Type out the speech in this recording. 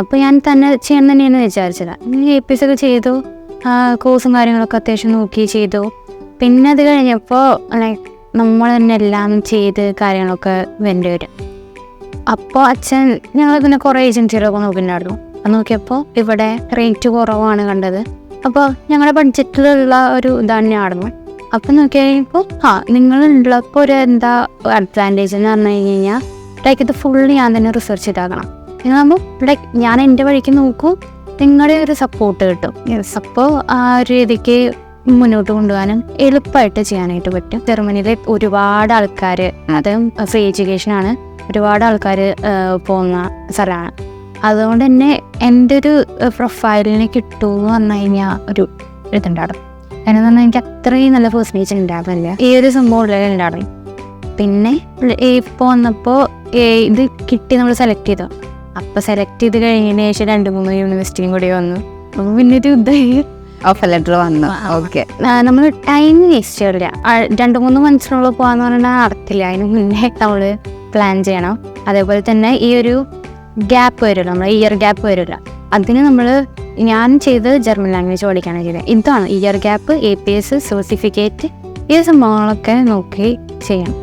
അപ്പോൾ ഞാൻ തന്നെ ചെയ്യണം തന്നെയാണ് വിചാരിച്ചത്. എ പി എസ് ഒക്കെ ചെയ്തു. കോഴ്സും കാര്യങ്ങളൊക്കെ അത്യാവശ്യം നോക്കി ചെയ്തു. പിന്നെ അത് കഴിഞ്ഞപ്പോ ലൈക്ക് നമ്മൾ തന്നെ എല്ലാം ചെയ്ത് കാര്യങ്ങളൊക്കെ വേണ്ടി വരും. അപ്പോൾ അച്ഛൻ ഞങ്ങൾ പിന്നെ കുറേ ഏജൻസികളൊക്കെ നോക്കിയിട്ടുണ്ടായിരുന്നു അത് നോക്കിയപ്പോൾ ഇവിടെ റേറ്റ് കുറവാണ് കണ്ടത്. അപ്പോൾ ഞങ്ങളുടെ ബഡ്ജറ്റിലുള്ള ഒരു ഇതാണ് തന്നെയായിരുന്നു. അപ്പം നോക്കി കഴിയുമ്പോൾ ആ നിങ്ങളുള്ളപ്പോൾ ഒരു എന്താ അഡ്വാന്റേജ് എന്ന് പറഞ്ഞു കഴിഞ്ഞ് കഴിഞ്ഞാൽ ലൈക്ക് ഇത് ഫുള്ള് ഞാൻ തന്നെ റിസർച്ച് ചെയ്താക്കണം. ഇതാകുമ്പോൾ ഇവിടെ ഞാൻ എന്റെ വഴിക്ക് നോക്കും. നിങ്ങളുടെ ഒരു സപ്പോർട്ട് കിട്ടും. അപ്പോൾ ആ ഒരു രീതിക്ക് മുന്നോട്ട് കൊണ്ടുപോകാനും എളുപ്പമായിട്ട് ചെയ്യാനായിട്ട് പറ്റും. ജർമ്മനിയിലെ ഒരുപാട് ആൾക്കാർ അത് ഫ്രീ എഡ്യൂക്കേഷൻ ആണ്. ഒരുപാട് ആൾക്കാർ പോകുന്ന സ്ഥലമാണ്. അതുകൊണ്ട് തന്നെ എന്റെ ഒരു പ്രൊഫൈലിനെ കിട്ടുമെന്ന് പറഞ്ഞു കഴിഞ്ഞാൽ ഒരു ഇതുണ്ടായിരുന്നു കാരണം പറഞ്ഞാൽ എനിക്ക് അത്രയും നല്ല പേഴ്സണേജ് ഉണ്ടായിരുന്നില്ല. ഈ ഒരു സംഭവം ഉള്ളിൽ ഉണ്ടായിരുന്നു പിന്നെ ഇപ്പോൾ വന്നപ്പോൾ ഇത് കിട്ടി നമ്മൾ സെലക്ട് ചെയ്തു അപ്പോൾ സെലക്ട് ചെയ്ത് കഴിഞ്ഞതിന് ശേഷം രണ്ട് മൂന്ന് യൂണിവേഴ്സിറ്റിയും കൂടി വന്നു. അപ്പോൾ പിന്നെ ഒരു ഇതായി ഓഫർ ലെറ്റർ വന്നു ഓക്കെ നമ്മൾ ടൈം വേസ്റ്റ് ചെയ്യില്ല രണ്ട് മൂന്ന് മനുഷ്യരുള്ള പോകാന്ന് പറഞ്ഞാൽ നടക്കില്ല. അതിന് മുന്നേ നമ്മൾ പ്ലാൻ ചെയ്യണം. അതേപോലെ തന്നെ ഈ ഒരു ഗ്യാപ്പ് വരുമല്ലോ നമ്മൾ ഇയർ ഗ്യാപ്പ് വരില്ല. അതിന് നമ്മൾ ഞാൻ ചെയ്ത് ജർമ്മൻ ലാംഗ്വേജ് പഠിക്കാനാണ് ചെയ്തത് ഇതാണ് year gap A P S certificate ഈ സംഭവങ്ങളൊക്കെ നോക്കി ചെയ്യണം.